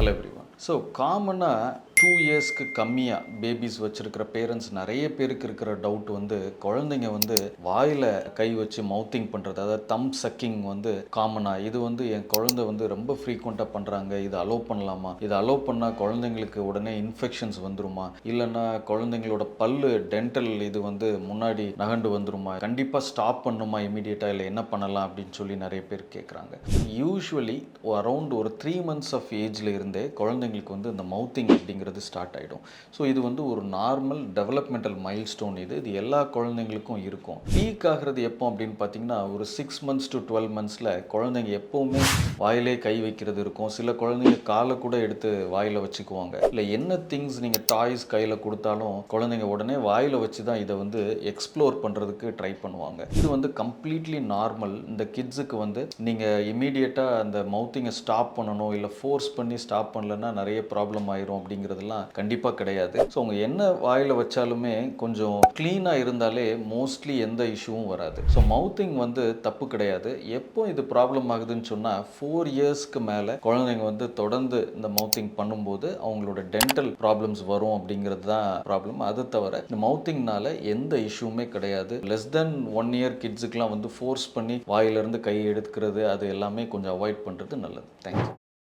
Hello every one so காமனாக two இயர்ஸ்க்கு கம்மியாக பேபிஸ் வச்சுருக்கிற பேரண்ட்ஸ் நிறைய பேருக்கு இருக்கிற டவுட் வந்து குழந்தைங்க வந்து வாயில் கை வச்சு மவுத்திங் பண்ணுறது அதாவது தம் சக்கிங் வந்து காமனாக இது வந்து என் குழந்தை வந்து ரொம்ப ஃப்ரீக்வெண்ட்டாக பண்ணுறாங்க இது அலோவ் பண்ணலாமா? இது அலோவ் பண்ணால் குழந்தைங்களுக்கு உடனே இன்ஃபெக்ஷன்ஸ் வந்துருமா? இல்லைன்னா குழந்தைங்களோட பல்லு டென்டல் இது வந்து முன்னாடி நகண்டு வந்துருமா? கண்டிப்பாக ஸ்டாப் பண்ணுமா இமீடியட்டாக இல்லை என்ன பண்ணலாம் அப்படின்னு சொல்லி நிறைய பேர் கேட்குறாங்க யூஸ்வலி அரௌண்ட் ஒரு த்ரீ மந்த்ஸ் ஆஃப் ஏஜில் இருந்தே குழந்தைங்களுக்கு வந்து இந்த மவுத்திங் அப்படிங்கிறது ஸ்டார்ட் ஆகிடும் ஸோ இது வந்து ஒரு நார்மல் டெவலப்மெண்டல் மைல்ஸ்டோன் இது. இது எல்லா குழந்தைங்களுக்கும் இருக்கும். பீக் ஆகிறது எப்போ அப்படின்னு பார்த்தீங்கன்னா ஒரு சிக்ஸ் மந்த்ஸ் டு டுவெல் மந்த்ஸில் குழந்தைங்க எப்போவுமே வாயிலே கை வைக்கிறது இருக்கும். சில குழந்தைங்க காலை கூட எடுத்து வாயில் வச்சுக்குவாங்க. இல்லை என்ன திங்ஸ் நீங்கள் டாய்ஸ் கையில் கொடுத்தாலும் குழந்தைங்க உடனே வாயில் வச்சு தான் இதை வந்து எக்ஸ்ப்ளோர் பண்ணுறதுக்கு ட்ரை பண்ணுவாங்க. இது வந்து கம்ப்ளீட்லி நார்மல் இந்த கிட்ஸுக்கு வந்து நீங்கள் இமீடியட்டாக அந்த மவுத்திங்கை ஸ்டாப் பண்ணணும் இல்லை ஃபோர்ஸ் பண்ணி ஸ்டாப் பண்ணலன்னா நிறைய ப்ராப்ளம் ஆயிரும் அப்படிங்கிறது அப்படிங்கிறதெல்லாம் கண்டிப்பாக கிடையாது. ஸோ அவங்க என்ன வாயில் வச்சாலுமே கொஞ்சம் க்ளீனாக இருந்தாலே மோஸ்ட்லி எந்த இஷ்யூவும் வராது. ஸோ மவுத்திங் வந்து தப்பு கிடையாது. எப்போ இது ப்ராப்ளம் ஆகுதுன்னு சொன்னால் ஃபோர் இயர்ஸ்க்கு மேலே குழந்தைங்க வந்து தொடர்ந்து இந்த மவுத்திங் பண்ணும்போது அவங்களோட டென்டல் ப்ராப்ளம்ஸ் வரும் அப்படிங்கிறது தான் ப்ராப்ளம் அது தவிர இந்த மவுத்திங்னால எந்த இஷ்யூமே கிடையாது. லெஸ் தென் ஒன் இயர் கிட்ஸுக்கெலாம் வந்து ஃபோர்ஸ் பண்ணி வாயிலிருந்து கை எடுக்கிறது அது எல்லாமே கொஞ்சம் அவாய்ட் பண்ணுறது நல்லது. தேங்க்யூ